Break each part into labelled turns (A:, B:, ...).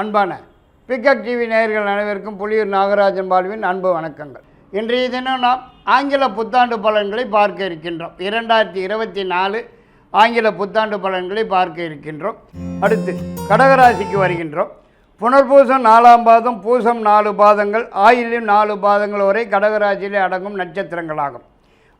A: அன்பான pickup TV நேயர்கள் அனைவருக்கும் புலியூர் நாகராஜன் பாலுவின் அன்பு வணக்கங்கள். இன்றைய தினம் நாம் ஆங்கில புத்தாண்டு பலன்களை பார்க்க இருக்கின்றோம். இரண்டாயிரத்தி இருபத்தி நாலு ஆங்கில புத்தாண்டு பலன்களை பார்க்க இருக்கின்றோம். அடுத்து கடகராசிக்கு வருகின்றோம். புனர்பூசம் நாலாம் பாதம் பூசம் நாலு பாதங்கள் ஆயிலும் நாலு பாதங்கள் வரை கடகராசியிலே அடங்கும் நட்சத்திரங்களாகும்.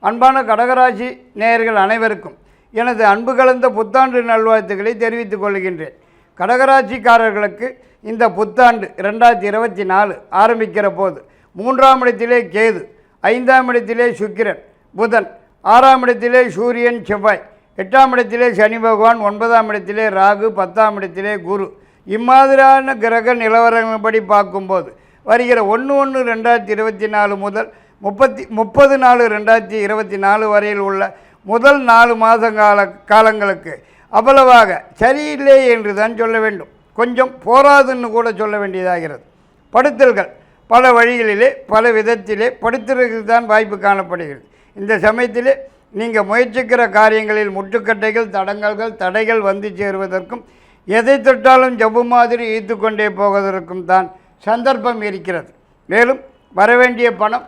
A: அன்பான கடகராசி நேயர்கள் அனைவருக்கும் எனது அன்பு கலந்த புத்தாண்டு நல்வாழ்த்துக்களை தெரிவித்துக் கொள்கின்றேன். கடகராசிக்காரர்களுக்கு இந்த புத்தாண்டு ரெண்டாயிரத்தி இருபத்தி நாலு ஆரம்பிக்கிற போது மூன்றாம் இடத்திலே கேது ஐந்தாம் இடத்திலே சுக்கிரன் புதன் ஆறாம் இடத்திலே சூரியன் செவ்வாய் எட்டாம் இடத்திலே சனி பகவான் ஒன்பதாம் இடத்திலே ராகு பத்தாம் இடத்திலே குரு. இம்மாதிரியான கிரக நிலவரப்படி பார்க்கும்போது வருகிற ஒன்று ஒன்று ரெண்டாயிரத்தி இருபத்தி நாலு முதல் முப்பத்தி முப்பது நாலு ரெண்டாயிரத்தி இருபத்தி நாலு வரையில் உள்ள முதல் நாலு மாத கால காலங்களுக்கு அவ்வளவாக. சரியில்லை என்று தான் சொல்ல வேண்டும். கொஞ்சம் போராதுன்னு கூட சொல்ல வேண்டியதாகிறது. படுத்தல்கள் பல வழிகளிலே பல விதத்திலே படுத்துறதுக்கு தான் வாய்ப்பு காணப்படுகிறது. இந்த சமயத்திலே நீங்கள் முயற்சிக்கிற காரியங்களில் முட்டுக்கட்டைகள் தடங்கல்கள் தடைகள் வந்து சேருவதற்கும் எதை தொட்டாலும் ஜவ்வு மாதிரி ஈர்த்து கொண்டே போவதற்கும் தான் சந்தர்ப்பம் இருக்கிறது. மேலும் வரவேண்டிய பணம்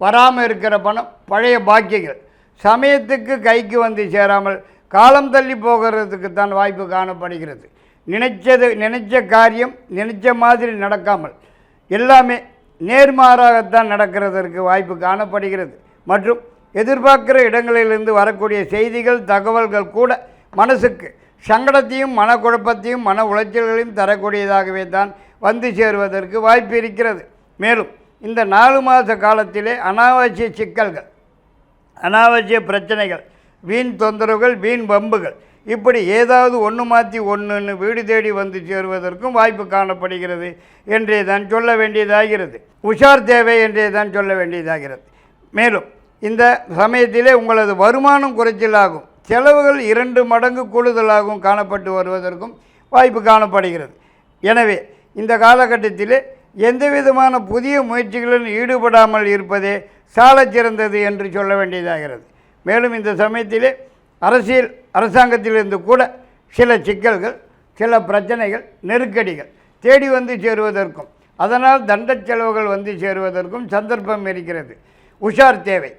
A: வராமல் இருக்கிற பணம் பழைய பாக்கியங்கள் சமயத்துக்கு கைக்கு வந்து சேராமல் காலம் தள்ளி போகிறதுக்கு தான் வாய்ப்பு காணப்படுகிறது. நினைச்சது நினைச்ச காரியம் நினைச்ச மாதிரி நடக்காமல் எல்லாமே நேர்மாறாகத்தான் நடக்கிறதற்கு வாய்ப்பு காணப்படுகிறது. மற்றும் எதிர்பார்க்கிற இடங்களிலிருந்து வரக்கூடிய செய்திகள் தகவல்கள் கூட மனசுக்கு சங்கடத்தையும் மனக்குழப்பத்தையும் மன உளைச்சல்களையும் தரக்கூடியதாகவே தான் வந்து சேருவதற்கு வாய்ப்பு இருக்கிறது. மேலும் இந்த நாலு மாத காலத்திலே அனாவசிய சிக்கல்கள் அனாவசிய பிரச்சனைகள் வீண் தொந்தரவுகள் வீண் வம்புகள். இப்படி ஏதாவது ஒன்று மாற்றி ஒன்றுன்னு வீடு தேடி வந்து சேருவதற்கும் வாய்ப்பு காணப்படுகிறது என்றே தான் சொல்ல வேண்டியதாகிறது. உஷார் தேவை என்றே தான் சொல்ல வேண்டியதாகிறது. மேலும் இந்த சமயத்திலே உங்களது வருமானம் குறைச்சலாகும். செலவுகள் இரண்டு மடங்கு கூடுதலாகவும் காணப்பட்டு வருவதற்கும் வாய்ப்பு காணப்படுகிறது. எனவே இந்த காலகட்டத்திலே எந்த விதமான புதிய முயற்சிகளில் ஈடுபடாமல் இருப்பதே சாலச்சிறந்தது என்று சொல்ல வேண்டியதாகிறது. மேலும் இந்த சமயத்திலே அரசியல் அரசாங்கத்திலிருந்து கூட சில சிக்கல்கள் சில பிரச்சனைகள் நெருக்கடிகள் தேடி வந்து சேருவதற்கும் அதனால் தண்ட செலவுகள் வந்து சேருவதற்கும் சந்தர்ப்பம் இருக்கிறது. உஷார் தேவை.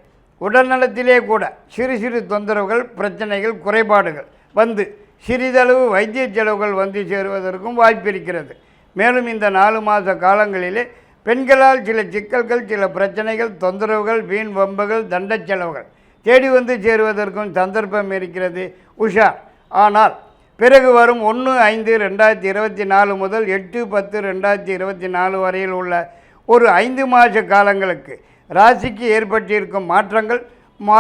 A: உடல்நலத்திலே கூட சிறு சிறு தொந்தரவுகள் பிரச்சனைகள் குறைபாடுகள் வந்து சிறிதளவு வைத்திய செலவுகள் வந்து சேருவதற்கும் வாய்ப்பு இருக்கிறது. மேலும் இந்த நாலு மாத காலங்களிலே பெண்களால் சில சிக்கல்கள் சில பிரச்சனைகள் தொந்தரவுகள் வீண் வம்புகள் தண்டச் செலவுகள் தேடி வந்து சேருவதற்கும் சந்தர்ப்பம் இருக்கிறது. உஷா ஆனால் பிறகு வரும் ஒன்று ஐந்து ரெண்டாயிரத்தி இருபத்தி நாலு முதல் எட்டு பத்து ரெண்டாயிரத்தி இருபத்தி நாலு வரையில் உள்ள ஒரு ஐந்து மாத காலங்களுக்கு ராசிக்கு ஏற்பட்டிருக்கும் மாற்றங்கள் மா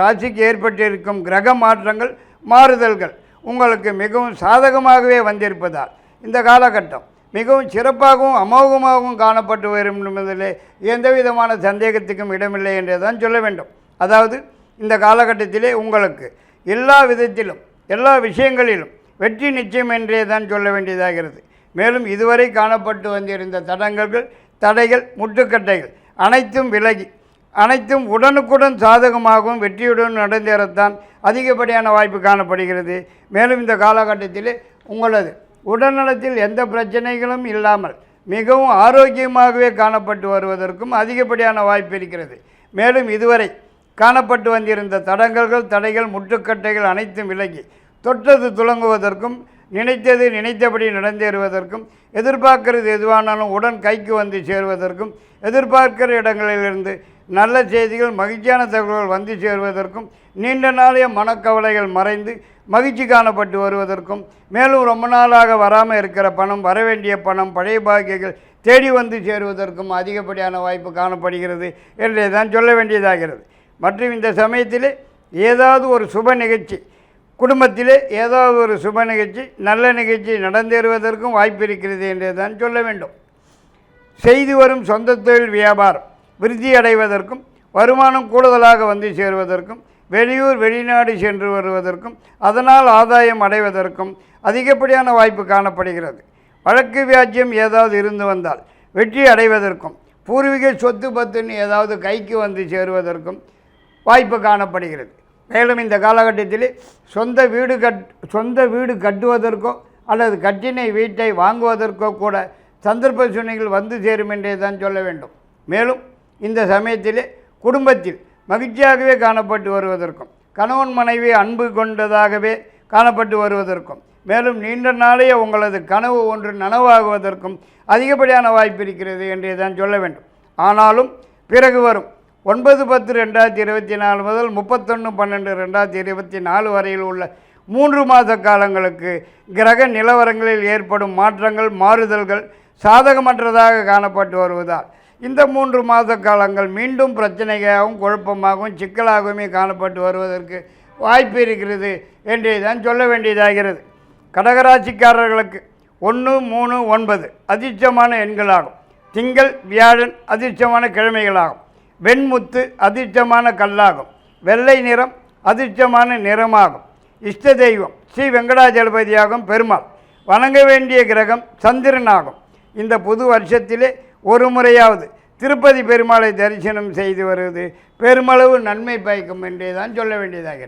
A: ராசிக்கு ஏற்பட்டிருக்கும் கிரக மாற்றங்கள் மாறுதல்கள் உங்களுக்கு மிகவும் சாதகமாகவே வந்திருப்பதால் இந்த காலகட்டம் மிகவும் சிறப்பாகவும் அமோகமாகவும் காணப்பட்டு வரும் என்பதிலே எந்த விதமான சந்தேகத்துக்கும் இடமில்லை என்றே தான் சொல்ல வேண்டும். அதாவது இந்த காலகட்டத்திலே உங்களுக்கு எல்லா விதத்திலும் எல்லா விஷயங்களிலும் வெற்றி நிச்சயம் என்றே தான் சொல்ல வேண்டியதாகிறது. மேலும் இதுவரை காணப்பட்டு வந்திருந்த தடங்கல்கள் தடைகள் முட்டுக்கட்டைகள் அனைத்தும் விலகி அனைத்தும் உடனுக்குடன் சாதகமாகவும் வெற்றியுடன் நடந்தேறத்தான் அதிகப்படியான வாய்ப்பு காணப்படுகிறது. மேலும் இந்த காலகட்டத்திலே உங்களது உடல்நலத்தில் எந்த பிரச்சனைகளும் இல்லாமல் மிகவும் ஆரோக்கியமாகவே காணப்பட்டு வருவதற்கும் அதிகப்படியான வாய்ப்பு இருக்கிறது. மேலும் இதுவரை காணப்பட்டு வந்திருந்த தடங்கல்கள் தடைகள் முட்டுக்கட்டைகள் அனைத்தும் விலகி தொட்டது துலங்குவதற்கும் நினைத்தது நினைத்தபடி நடந்தேறுவதற்கும் எதிர்பார்க்கிறது எதுவானாலும் உடன் கைக்கு வந்து சேருவதற்கும் எதிர்பார்க்கிற இடங்களிலிருந்து நல்ல செய்திகள் மகிழ்ச்சியான தகவல்கள் வந்து சேருவதற்கும் நீண்ட நாளைய மனக்கவலைகள் மறைந்து மகிழ்ச்சி காணப்பட்டு வருவதற்கும் மேலும் ரொம்ப நாளாக வராமல் இருக்கிற பணம் வரவேண்டிய பணம் பழைய பாக்கியங்கள் தேடி வந்து சேருவதற்கும் அதிகப்படியான வாய்ப்பு காணப்படுகிறது என்றே தான் சொல்ல வேண்டியதாகிறது. மற்றும் இந்த சமயத்தில் ஏதாவது ஒரு சுப நிகழ்ச்சி குடும்பத்தில் ஏதாவது ஒரு சுப நிகழ்ச்சி நல்ல நிகழ்ச்சி நடந்தேறுவதற்கும் வாய்ப்பு இருக்கிறது என்றே தான் சொல்ல வேண்டும். செய்து வரும் சொந்த தொழில் வியாபாரம் விருத்தி அடைவதற்கும் வருமானம் கூடுதலாக வந்து சேருவதற்கும் வெளியூர் வெளிநாடு சென்று வருவதற்கும் அதனால் ஆதாயம் அடைவதற்கும் அதிகப்படியான வாய்ப்பு காணப்படுகிறது. வழக்கு வியாஜ்யம் ஏதாவது இருந்து வந்தால் வெற்றி அடைவதற்கும் பூர்வீக சொத்து பத்துன்னு ஏதாவது கைக்கு வந்து சேருவதற்கும் வாய்ப்பு காணப்படுகிறது. மேலும் இந்த காலகட்டத்தில் சொந்த வீடு கட் சொந்த வீடு கட்டுவதற்கோ அல்லது கட்டினை வீட்டை வாங்குவதற்கோ கூட சந்தர்ப்ப சூழ்நிலைகள் வந்து சேரும் என்றே தான் சொல்ல வேண்டும். மேலும் இந்த சமயத்திலே குடும்பத்தில் மகிழ்ச்சியாகவே காணப்பட்டு வருவதற்கும் கணவன் மனைவி அன்பு கொண்டதாகவே காணப்பட்டு வருவதற்கும் மேலும் நீண்ட நாளைய உங்களது கனவு ஒன்று நனவாகுவதற்கும் அதிகப்படியான வாய்ப்பு இருக்கிறது என்றே தான் சொல்ல வேண்டும். ஆனாலும் பிறகு வரும் ஒன்பது பத்து ரெண்டாயிரத்தி இருபத்தி நாலு முதல் முப்பத்தொன்று பன்னெண்டு ரெண்டாயிரத்தி இருபத்தி நாலு வரையில் உள்ள மூன்று மாத காலங்களுக்கு கிரக நிலவரங்களில் ஏற்படும் மாற்றங்கள் மாறுதல்கள் சாதகமற்றதாக காணப்பட்டு வருவதால் இந்த மூன்று மாத காலங்கள் மீண்டும் பிரச்சனையாகவும் குழப்பமாகவும் சிக்கலாகவுமே காணப்பட்டு வருவதற்கு வாய்ப்பு இருக்கிறது என்று தான் சொல்ல வேண்டியதாகிறது. கடகராசிக்காரர்களுக்கு ஒன்று மூணு ஒன்பது அதிர்ஷ்டமான எண்களாகும். திங்கள் வியாழன் அதிர்ஷ்டமான கிழமைகளாகும். வெண்முத்து அதிர்ஷ்டமான கல்லாகும். வெள்ளை நிறம் அதிர்ஷ்டமான நிறமாகும். இஷ்ட தெய்வம் ஸ்ரீ வெங்கடாஜலபதியாகும் பெருமாள். வணங்க வேண்டிய கிரகம் சந்திரனாகும். இந்த புது வருஷத்திலே ஒரு முறையாவது திருப்பதி பெருமாளை தரிசனம் செய்து வருவது பெருமளவு நன்மை பயக்கும் என்றே தான் சொல்ல வேண்டியதாகிறது.